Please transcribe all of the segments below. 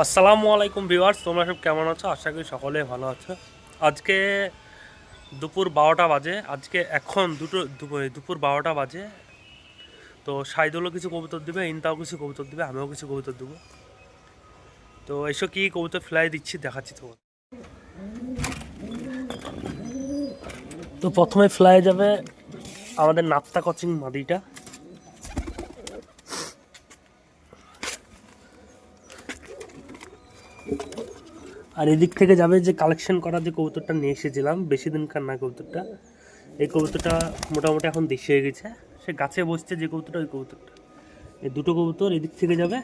আসসালামু আলাইকুম ভিউয়ার্স, তোমরা সব কেমন আছো? আশা করি সকলে ভালো আছো। আজকে দুপুর বারোটা বাজে। আজকে এখন দুটো দুপুর- বারোটা বাজে। তো সাইদুলও কিছু কবুতর দিবে, ইনতাও কিছু কবুতর দেবে, আমিও কিছু কবুতর দেবো। তো এসব কি কবুতর ফ্লাই দিচ্ছি, দেখাচ্ছি তোমার তো প্রথমে ফ্লাই যাবে আমাদের নাপ্তা কচিং মাদিটা। আর এদিক থেকে যাবে যে কালেকশন করা যে কবুতরটা নিয়ে এসেছিলাম, বেশি দিনকার না কবুতরটা, এই কবুতরটা মোটামুটি এখন দেশি হয়ে গেছে। সে গাছে বসছে যে কবুতরটা, ওই কবুতরটা। এই দুটো কবুতর এদিক থেকে যাবে।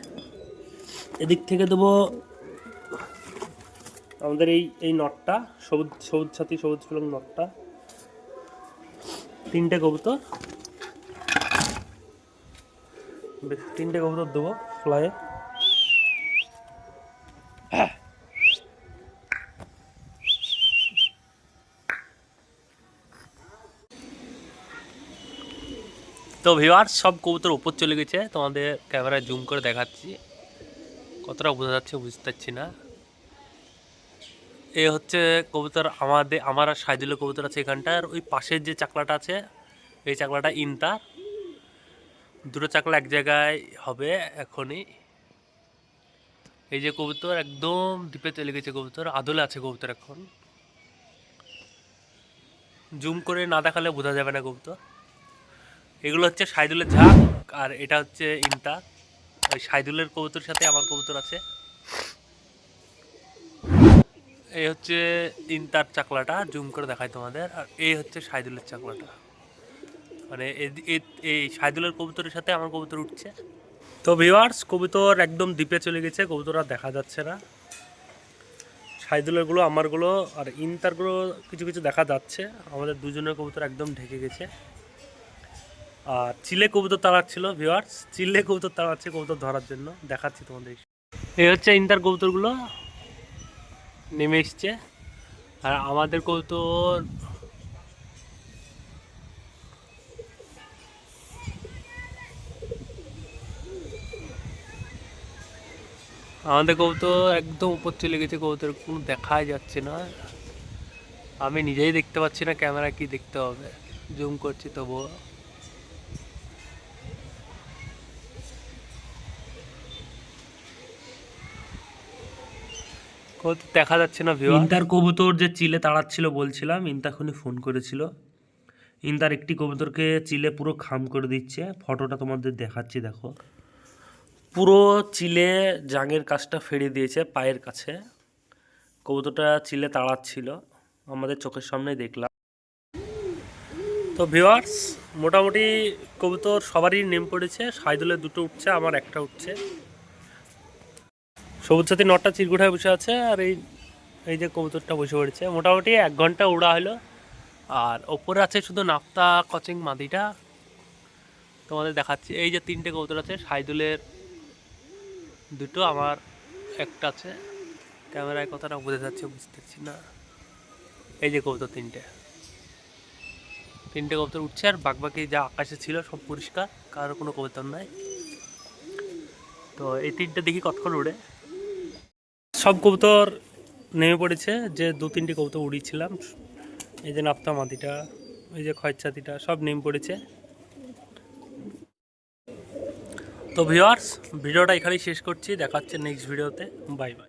এদিক থেকে দেবো আমাদের এই এই নটটা, সবুজ সবুজ সাথী সবুজ ফিলং নটটা। তিনটে কবুতর। তিনটে কবুতর দেবো ফ্লাইয়ে। তো ভিওয়ার সব কবুতর উপর চলে গেছে। তোমাদের ক্যামেরায় জুম করে দেখাচ্ছি। কতটা বোঝা যাচ্ছে বুঝতে পারছি না। এ হচ্ছে কবুতর আমাদের, আমার সাইদুলের কবুতর আছে এখানটার ওই পাশের যে চাকলাটা আছে, এই চাকলাটা ইনতার দুটো চাকলা এক জায়গায় হবে এখনই। এই যে কবুতর একদম দ্বীপে চলে গেছে কবুতর। আদলে আছে কবুতর এখন। জুম করে না দেখালে বোঝা যাবে না কবুতর। এগুলো হচ্ছে সাইদুলের ঝাঁক আর এটা হচ্ছে ইনতা। ওই সাইদুলের কবুতর সাথে আমার কবুতর আছে। এই হচ্ছে ইনতার চাকলাটা, জুম করে দেখায় তোমাদের। আর এই হচ্ছে সাইদুলের চাকলাটা। মানে এই সাইদুলের কবুতরের সাথে আমার কবুতর উঠছে। তো ভিওয়ার্স কবুতর একদম দ্বীপে চলে গেছে, কবুতর আর দেখা যাচ্ছে না। সাইদুলেরগুলো, আমারগুলো আর ইনতারগুলো কিছু কিছু দেখা যাচ্ছে। আমাদের দুজনের কবুতর একদম ঢেকে গেছে। আর চিলে কবুতর তাড়াচ্ছিল ভিওয়ার্স চিলে কবুতর তাড়াচ্ছে, কবুতর ধরার জন্য। দেখাচ্ছি তোমাদের। এই হচ্ছে ইন্টার কবুতরগুলো। নেমে এসছে। আর আমাদের কবুতর আমাদের কবুতর একদম উপর চলে গেছে। কবুতর কোনো দেখাই যাচ্ছে না। আমি নিজেই দেখতে পাচ্ছি না ক্যামেরা কি দেখতে হবে। জুম করছি তবুও। কবুতর দেখা যাচ্ছে না ভিউ ইন্টার কবুতর যে চিলে তাড়াচ্ছিল বলছিলাম ইন্তাখনি ফোন করেছিল। ইন্টার একটি কবুতরকে চিলে পুরো খাম করে দিচ্ছে। ফটোটা তোমাদের দেখাচ্ছি, দেখো। পুরো চিলে জাঙের কাজটা ফেরিয়ে দিয়েছে পায়ের কাছে। কবুতরটা চিলে তাড়াচ্ছিল। আমাদের চোখের সামনেই দেখলাম। তো ভিওয়ার্স মোটামুটি কবুতর সবারই নেম পড়েছে। সাইদুলের দুটো উঠছে, আমার একটা উঠছে। সবুজ সাথী নটটা চিরকুঠায় বসে আছে আর এই এই যে কবুতরটা বসে পড়েছে। মোটামুটি এক ঘণ্টা উড়া হলো। আর ওপরে আছে শুধু নাপ্তা, কচিং, মাদিটা। তোমাদের দেখাচ্ছি। এই যে তিনটে কবুতর আছে, সাইদুলের দুটো, আমার একটা আছে। ক্যামেরায় কথাটা বোঝা যাচ্ছে বুঝতে পারছি না। এই যে কবুতর তিনটে। তিনটে কবুতর উঠছে আর বাকি যা আকাশে ছিল সব পরিষ্কার কারোর কোনো কবুতর নাই। তো এই তিনটে দেখি কতক্ষণ উড়ে। সব কবুতর নেমে পড়েছে, যে দু তিনটি কবুতর উড়িয়েছিলাম। এই যে নাপ্তা মাতিটা এই যে খয়চাতিটা সব নেমে পড়েছে। তো ভিওয়ার্স ভিডিওটা এখানেই শেষ করছি। দেখাচ্ছে নেক্সট ভিডিওতে বাই বাই